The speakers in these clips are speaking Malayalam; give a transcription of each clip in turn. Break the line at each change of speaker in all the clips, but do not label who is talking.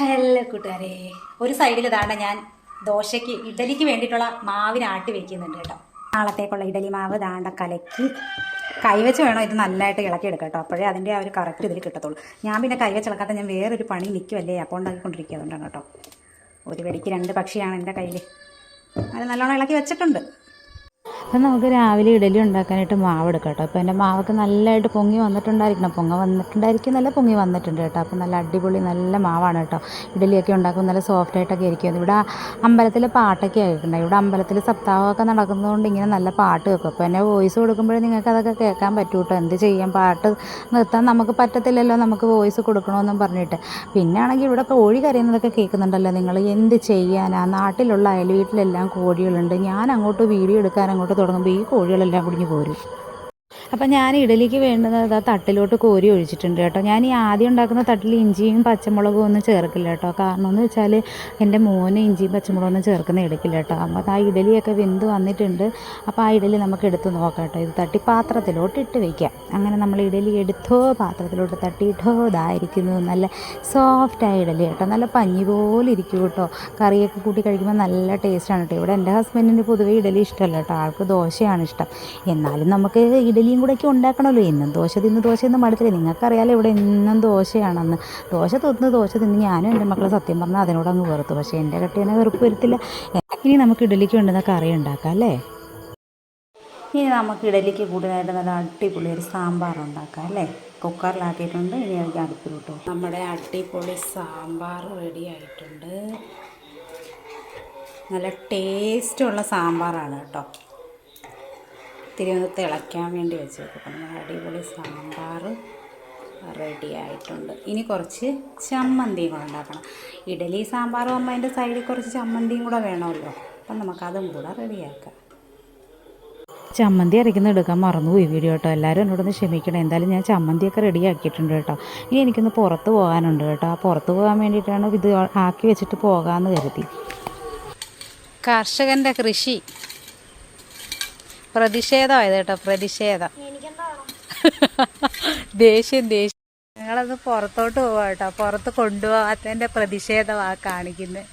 ഹലോ കൂട്ടുകാരെ. ഒരു സൈഡിൽ ഇതാണ് ഞാൻ ദോശയ്ക്ക് ഇഡലിക്ക് വേണ്ടിയിട്ടുള്ള മാവിനാട്ടി വെക്കുന്നുണ്ട് കേട്ടോ. നാളത്തേക്കുള്ള ഇഡലി മാവ് ദാണ്ട കലക്കി. കൈവച്ച് വേണം ഇത് നല്ലതായിട്ട് ഇളക്കി എടുക്കാം കേട്ടോ. അപ്പോഴേ അതിന്റെ ആ ഒരു കറക്റ്റ് ഇതിൽ കിട്ടത്തുള്ളൂ. ഞാൻ പിന്നെ കൈവച്ച് ഇളക്കാത്ത ഞാൻ വേറൊരു പണി നിൽക്കുമല്ലേ അപ്പോൾ ഉണ്ടാക്കിക്കൊണ്ടിരിക്കുക അതുകൊണ്ടാണ് കേട്ടോ. ഒരു വെടിക്ക് രണ്ട് പക്ഷിയാണ് എന്റെ കയ്യിൽ അത് നല്ലോണം ഇളക്കി വെച്ചിട്ടുണ്ട്.
അപ്പം നമുക്ക് രാവിലെ ഇഡലി ഉണ്ടാക്കാനായിട്ട് മാവ് എടുക്കാം കേട്ടോ അപ്പോൾ എന്റെ മാവൊക്കെ നല്ലതായിട്ട് പൊങ്ങി വന്നിട്ടുണ്ടായിരിക്കണം. പൊങ്ങ വന്നിട്ടുണ്ടായിരിക്കും നല്ല പൊങ്ങി വന്നിട്ടുണ്ട് കേട്ടോ അപ്പോൾ നല്ല അടിപൊളി നല്ല മാവാണ് കേട്ടോ ഇഡലിയൊക്കെ ഉണ്ടാക്കും നല്ല സോഫ്റ്റ് ആയിട്ടൊക്കെ ഇരിക്കും. ഇവിടെ അമ്പലത്തിൽ പാട്ടൊക്കെ ആയിട്ടുണ്ട് ഇവിടെ അമ്പലത്തിൽ സപ്താഹമൊക്കെ നടക്കുന്നതുകൊണ്ട് ഇങ്ങനെ നല്ല പാട്ട് കേൾക്കും. അപ്പോൾ എന്നെ വോയിസ് കൊടുക്കുമ്പോഴേ നിങ്ങൾക്ക് അതൊക്കെ കേൾക്കാൻ പറ്റൂ കേട്ടോ എന്ത് ചെയ്യാം? പാട്ട് നിർത്താൻ നമുക്ക് പറ്റത്തില്ലല്ലോ നമുക്ക് വോയിസ് കൊടുക്കണമെന്നും പറഞ്ഞിട്ട്. പിന്നെ ആണെങ്കിൽ ഇവിടെ കോഴി കരയുന്നതൊക്കെ കേൾക്കുന്നുണ്ടല്ലോ. നിങ്ങൾ എന്ത് ചെയ്യാനാ? നാട്ടിലുള്ള അയൽ വീട്ടിലെല്ലാം കോഴികളുണ്ട്. ഞാൻ അങ്ങോട്ട് വീഡിയോ എടുക്കാൻ അങ്ങോട്ട് തുടങ്ങുമ്പോൾ ഈ കോഴികളെല്ലാം കുടിഞ്ഞു പോരും. അപ്പം ഞാൻ ഇഡലിക്ക് വേണ്ടുന്നത് ആ തട്ടിലോട്ട് കോരി ഒഴിച്ചിട്ടുണ്ട് കേട്ടോ. ഞാൻ ഈ ആദ്യം ഉണ്ടാക്കുന്ന തട്ടിൽ ഇഞ്ചിയും പച്ചമുളകും ഒന്നും ചേർക്കില്ല കേട്ടോ. കാരണം എന്ന് വെച്ചാൽ എന്റെ മോന് ഇഞ്ചിയും പച്ചമുളകും ഒന്നും ചേർക്കുന്ന എടുക്കില്ല കേട്ടോ. അപ്പം ആ ഇഡലിയൊക്കെ വെന്ത് വന്നിട്ടുണ്ട്. അപ്പോൾ ആ ഇഡലി നമുക്ക് എടുത്ത് നോക്കാം കേട്ടോ. ഇത് തട്ടി പാത്രത്തിലോട്ട് ഇട്ട് വയ്ക്കാം അങ്ങനെ നമ്മൾ ഇഡലി എടുത്തോ പാത്രത്തിലോട്ട് തട്ടിയിട്ടോ ഇതായിരിക്കുന്നു നല്ല സോഫ്റ്റായ ഇഡലി കേട്ടോ. നല്ല പഞ്ഞി പോലെ ഇരിക്കും കേട്ടോ. കറിയൊക്കെ കൂട്ടി കഴിക്കുമ്പോൾ നല്ല ടേസ്റ്റാണ് കേട്ടോ. ഇവിടെ എന്റെ ഹസ്ബൻഡിന് പൊതുവേ ഇഡലി ഇഷ്ടമല്ല കേട്ടോ. ആൾക്ക് ദോശയാണ് ഇഷ്ടം. എന്നാലും നമുക്ക് ഇഡലിയും കൂടെ ഒക്കെ ഉണ്ടാക്കണമല്ലോ. എന്നും ദോശ തിന്ന് ദോശ തിന്ന് മടുത്തില്ല? നിങ്ങൾക്കറിയാലോ ഇവിടെ എന്നും ദോശയാണെന്ന്. ദോശ തിന്ന് ദോശ തിന്ന് ഞാനും എന്റെ മക്കളെ സത്യം പറഞ്ഞാൽ അതിനോട് അങ്ങ് വെറുത്തു. പക്ഷേ എന്റെ കട്ടിനെ വെറുപ്പ് വരുത്തില്ല. ഇനി നമുക്ക് ഇഡലിക്ക് വേണ്ടുന്ന കറി ഉണ്ടാക്കാം അല്ലേ?
ഇനി നമുക്ക് ഇഡലിക്ക് കൂടുതലായിട്ട് നല്ല അടിപൊളി ഒരു സാമ്പാർ ഉണ്ടാക്കാം അല്ലേ? കുക്കറിലാക്കിയിട്ടുണ്ട്. ഇനി എനിക്ക് അടുപ്പിലോട്ട് നമ്മുടെ അടിപൊളി സാമ്പാർ റെഡി ആയിട്ടുണ്ട്. നല്ല ടേസ്റ്റുള്ള സാമ്പാറാണ് കേട്ടോ. ഇത്തിരി ഒന്ന് തിളയ്ക്കാൻ വേണ്ടി വെച്ചേക്കും. അടിപൊളി സാമ്പാർ റെഡി ആയിട്ടുണ്ട്. ഇനി കുറച്ച് ചമ്മന്തിയും കൂടെ ഉണ്ടാക്കണം. ഇഡലി സാമ്പാറും ആകുമ്പോൾ അതിന്റെ സൈഡിൽ കുറച്ച് ചമ്മന്തിയും കൂടെ വേണമല്ലോ. അപ്പം നമുക്കതും കൂടെ റെഡിയാക്കാം
ചമ്മന്തി അരയ്ക്കുന്ന എടുക്കാൻ മറന്നുപോയി വീഡിയോ കേട്ടോ. എല്ലാവരും എന്നോടൊന്ന് ക്ഷമിക്കണം. എന്തായാലും ഞാൻ ചമ്മന്തിയൊക്കെ റെഡി ആക്കിയിട്ടുണ്ട് കേട്ടോ. ഇനി എനിക്കൊന്ന് പുറത്ത് പോകാനുണ്ട് കേട്ടോ. ആ പുറത്ത് പോകാൻ വേണ്ടിയിട്ടാണ് ഇത് ആക്കി വെച്ചിട്ട് പോകാമെന്ന് കരുതി.
കർഷകന്റെ കൃഷി. പ്രതിഷേധമായത് കേട്ടോ പ്രതിഷേധം. ദേഷ്യം ദേഷ്യം. ഞങ്ങളത് പുറത്തോട്ട് പോവാ കേട്ടോ പുറത്ത് കൊണ്ടുപോകാത്തതിന്റെ പ്രതിഷേധമാണ് കാണിക്കുന്നത്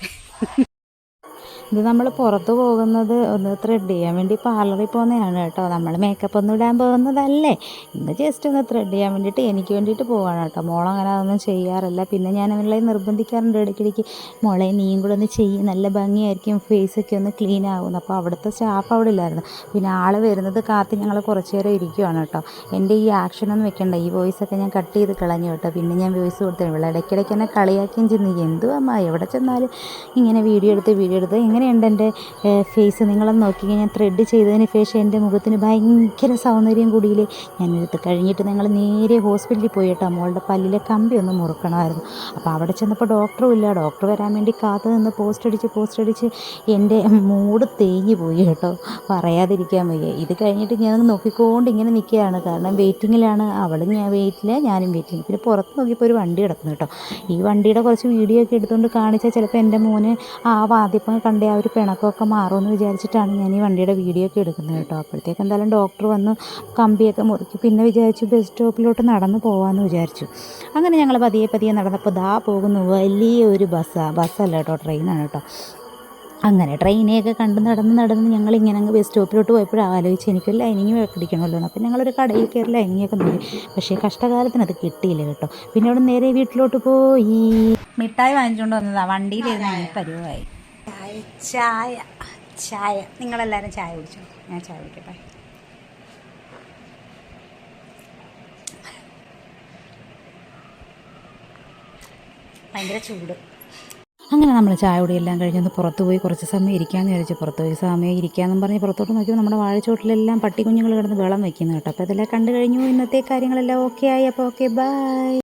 ഇത് നമ്മൾ പുറത്ത് പോകുന്നത് ഒന്ന് ത്രെഡ് ചെയ്യാൻ വേണ്ടി പാർലറിൽ പോകുന്നതാണ് കേട്ടോ. നമ്മൾ മേക്കപ്പ് ഒന്നും ഇടാൻ പോകുന്നതല്ലേ. ഇന്ന് ജസ്റ്റ് ഒന്ന് ത്രെഡ് ചെയ്യാൻ വേണ്ടിയിട്ട് എനിക്ക് വേണ്ടിയിട്ട് പോവാണ് കേട്ടോ. മോളങ്ങനെ അതൊന്നും ചെയ്യാറില്ല. പിന്നെ ഞാൻ അവളെ നിർബന്ധിക്കാറുണ്ട് ഇടയ്ക്കിടയ്ക്ക് മോളെ നീയും കൂടെ ഒന്ന് ചെയ്യും. നല്ല ഭംഗിയായിരിക്കും. ഫേസൊക്കെ ഒന്ന് ക്ലീൻ ആകുന്നു അപ്പോൾ അവിടുത്തെ സ്റ്റാഫ് അവിടെ ഇല്ലായിരുന്നു. പിന്നെ ആൾ വരുന്നത് കാത്ത് ഞങ്ങൾ കുറച്ച് നേരം ഇരിക്കുവാണ് കേട്ടോ. എന്റെ ഈ ആക്ഷനൊന്നും വെക്കണ്ട. ഈ വോയിസൊക്കെ ഞാൻ കട്ട് ചെയ്ത് കളഞ്ഞു കേട്ടോ. പിന്നെ ഞാൻ വോയിസ് കൊടുത്തു ഇവിടെ ഇടയ്ക്കിടയ്ക്ക് എന്നെ കളിയാക്കുകയും ചെന്ന് എന്തുവാ എവിടെ ചെന്നാലും ഇങ്ങനെ വീഡിയോ എടുത്ത് വീഡിയോ എടുത്ത് എങ്ങനെയുണ്ട് എന്റെ ഫേസ് നിങ്ങളൊന്ന് നോക്കി ഞാൻ ത്രെഡ് ചെയ്തതിന് ശേഷം എന്റെ മുഖത്തിന് ഭയങ്കര സൗന്ദര്യം കൂടിയില്ലേ? ഞാൻ എടുത്ത് കഴിഞ്ഞിട്ട് നിങ്ങൾ നേരെ ഹോസ്പിറ്റലിൽ പോയി കേട്ടോ. മോളുടെ പല്ലിലെ കമ്പി ഒന്ന് മുറുക്കണമായിരുന്നു. അപ്പോൾ അവിടെ ചെന്നപ്പോൾ ഡോക്ടറും ഇല്ല. ഡോക്ടർ വരാൻ വേണ്ടി കാത്തു നിന്ന് പോസ്റ്റ് അടിച്ച് പോസ്റ്റ് അടിച്ച് എന്റെ മൂട് തേഞ്ഞു പോയി കേട്ടോ. പറയാതിരിക്കാൻ വയ്യ. ഇത് കഴിഞ്ഞിട്ട് ഞാനൊന്ന് നോക്കിക്കൊണ്ട് ഇങ്ങനെ നിൽക്കുകയാണ്. കാരണം വെയിറ്റിങ്ങിലാണ് അവളും ഞാൻ വെയിറ്റില്ല ഞാനും വെയിറ്റിംഗ് പിന്നെ പുറത്ത് നോക്കിയപ്പോൾ ഒരു വണ്ടി കിടക്കുന്നു കേട്ടോ. ഈ വണ്ടിയുടെ കുറച്ച് വീഡിയോ ഒക്കെ എടുത്തുകൊണ്ട് കാണിച്ചാൽ ചിലപ്പോൾ എന്റെ മോന് ആ ആദ്യം കണ്ട ആ ഒരു പിണക്കമൊക്കെ മാറുമെന്ന് വിചാരിച്ചിട്ടാണ് ഞാൻ ഈ വണ്ടിയുടെ വീഡിയോ ഒക്കെ എടുക്കുന്നത് കേട്ടോ. അപ്പോഴത്തേക്ക് എന്തായാലും ഡോക്ടർ വന്ന് കമ്പിയൊക്കെ മുറിക്കും പിന്നെ വിചാരിച്ചു ബസ് സ്റ്റോപ്പിലോട്ട് നടന്ന് പോകാമെന്ന് വിചാരിച്ചു. അങ്ങനെ ഞങ്ങൾ പതിയെ പതിയെ നടന്നപ്പോൾ ദാ പോകുന്നു വലിയ ഒരു ബസ്സാണ് ബസ്സല്ല കേട്ടോ ട്രെയിനാണ് കേട്ടോ. അങ്ങനെ ട്രെയിനെയൊക്കെ കണ്ട് നടന്ന് നടന്ന് ഞങ്ങൾ ഇങ്ങനെ അങ്ങ് ബസ് സ്റ്റോപ്പിലോട്ട് പോയപ്പോഴും ആലോചിച്ച് എനിക്കൊരു ലൈനിങ് പിടിക്കണമല്ലോ അപ്പോൾ അപ്പം ഞങ്ങളൊരു കടയിൽ കയറി ലൈനിങ്ങൊക്കെ നോക്കി. പക്ഷേ കഷ്ടകാലത്തിന് അത് കിട്ടിയില്ല കേട്ടോ. പിന്നെ അവിടെ നേരെ വീട്ടിലോട്ട് പോയി.
മിഠായി വാങ്ങിച്ചുകൊണ്ട് വന്നതാണ് വണ്ടിയിലിരുന്ന് പരിവായി. ചായ ചായ. നിങ്ങളെല്ലാവരും ചായ കുടിച്ചോ? ഞാൻ ചായ കുടിക്കട്ടെ. ഭയങ്കര ചൂട്.
അങ്ങനെ നമ്മൾ ചായ കുടിയെല്ലാം കഴിഞ്ഞൊന്ന് പുറത്ത് പോയി കുറച്ച് സമയം ഇരിക്കാമെന്ന് വിചാരിച്ചു പുറത്ത് പോയി സമയം ഇരിക്കാമെന്നും പറഞ്ഞ് പുറത്തോട്ട് നോക്കിയപ്പോൾ നമ്മുടെ വാഴച്ചോട്ടിലെല്ലാം പട്ടിക്കുഞ്ഞുങ്ങൾ കിടന്ന് വെള്ളം വയ്ക്കുന്നു കേട്ടോ. അപ്പോൾ അതെല്ലാം കണ്ടു കഴിഞ്ഞു. ഇന്നത്തെ കാര്യങ്ങളെല്ലാം ഓക്കെ ആയി. അപ്പോൾ ഓക്കെ ബൈ